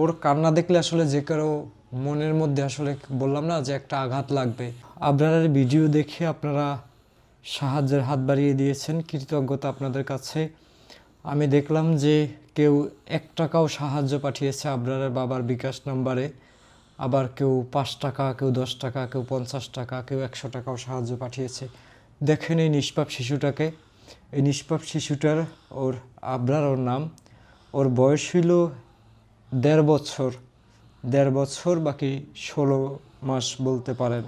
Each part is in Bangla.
ওর কান্না দেখলে আসলে যে কারও মনের মধ্যে আসলে বললাম না যে একটা আঘাত লাগবে। আবরারের ভিডিও দেখে আপনারা সাহায্যের হাত বাড়িয়ে দিয়েছেন, কৃতজ্ঞতা আপনাদের কাছে। আমি দেখলাম যে কেউ এক টাকাও সাহায্য পাঠিয়েছে আবরারের বাবার বিকাশ নাম্বারে। আবার কেউ পাঁচ টাকা, কেউ দশ টাকা, কেউ পঞ্চাশ টাকা, কেউ একশো টাকাও সাহায্য পাঠিয়েছে। দেখেন এই নিষ্পাপ শিশুটাকে। এই নিষ্পাপ শিশুটার ওর আবরার ওর নাম। ওর বয়স হইল দেড় বছর। দেড় বছর, বাকি ষোলো মাস বলতে পারেন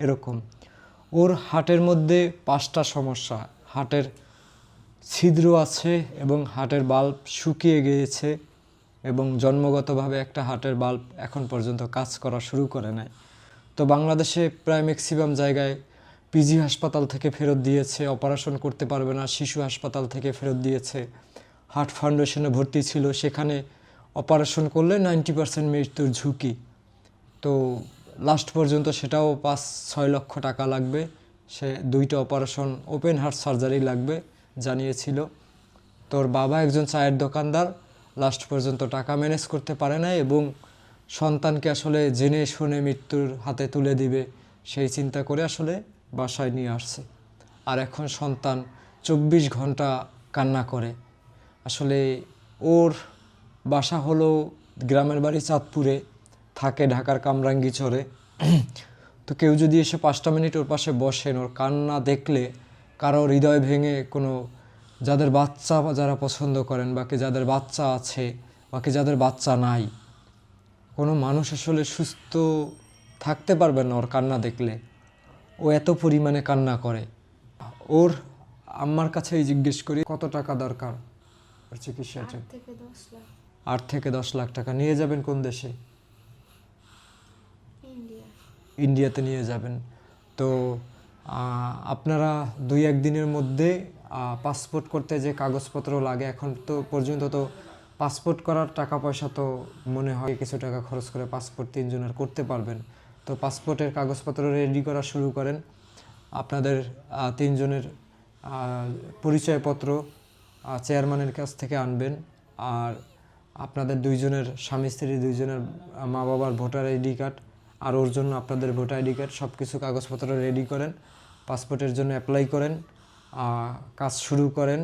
এরকম। ওর হাটের মধ্যে পাঁচটা সমস্যা। হাটের ছিদ্র আছে এবং হাটের বাল্ব শুকিয়ে গিয়েছে। এবং জন্মগতভাবে একটা হাটের বাল্ব এখন পর্যন্ত কাজ করা শুরু করে নাই। তো বাংলাদেশে প্রায় ম্যাক্সিমাম জায়গায় পিজি হাসপাতাল থেকে ফেরত দিয়েছে অপারেশন করতে পারবে না, শিশু হাসপাতাল থেকে ফেরত দিয়েছে। হার্ট ফাউন্ডেশনে ভর্তি ছিল, সেখানে অপারেশন করলে নাইনটি পার্সেন্ট মৃত্যুর ঝুঁকি। তো লাস্ট পর্যন্ত সেটাও পাঁচ, ছয় লক্ষ টাকা লাগবে। সে দুইটা অপারেশন ওপেন হার্ট সার্জারি লাগবে, জানিয়েছিল। তোর বাবা একজন চায়ের দোকানদার লাস্ট পর্যন্ত টাকা ম্যানেজ করতে পারে না এবং সন্তানকে আসলে জেনে শুনে মৃত্যুর হাতে তুলে দিবে, সেই চিন্তা করে আসলে বাসায় নিয়ে আসছে। আর এখন সন্তান চব্বিশ ঘণ্টা কান্না করে। আসলে ওর বাসা হলো গ্রামের বাড়ি চাঁদপুরে, থাকে ঢাকার কামরাঙ্গি চরে। তো কেউ যদি এসে পাঁচটা মিনিট ওর পাশে বসেন, ওর কান্না দেখলে কারও হৃদয় ভেঙে কোনো যাদের বাচ্চা যারা পছন্দ করেন বাকি যাদের বাচ্চা আছে বাকি যাদের বাচ্চা নাই কোনো মানুষ আসলে সুস্থ থাকতে পারবে না ওর কান্না দেখলে। ও এত পরিমাণে কান্না করে। ওর আম্মার কাছেই জিজ্ঞেস করি কত টাকা দরকার? ওর চিকিৎসার জন্য আট থেকে দশ লাখ টাকা। নিয়ে যাবেন কোন দেশে? ইন্ডিয়াতে নিয়ে যাবেন। তো আপনারা দুই এক দিনের মধ্যে পাসপোর্ট করতে যে কাগজপত্র লাগে, এখন তো পর্যন্ত তো পাসপোর্ট করার টাকা পয়সা তো মনে হয় কিছু টাকা খরচ করে পাসপোর্ট তিনজনের করতে পারবেন। তো পাসপোর্টের কাগজপত্র রেডি করা শুরু করেন। আপনাদের তিনজনের পরিচয়পত্র চেয়ারম্যানের কাছ থেকে আনবেন। আর আপনাদের দুইজনের স্বামী, স্ত্রী, দুইজনের মা বাবার ভোটার আইডি কার্ড আর ওর জন্য আপনাদের ভোটার আইডি কার্ড সব কিছু কাগজপত্র রেডি করেন। পাসপোর্টের জন্য অ্যাপ্লাই করেন। কাজ শুরু করেন।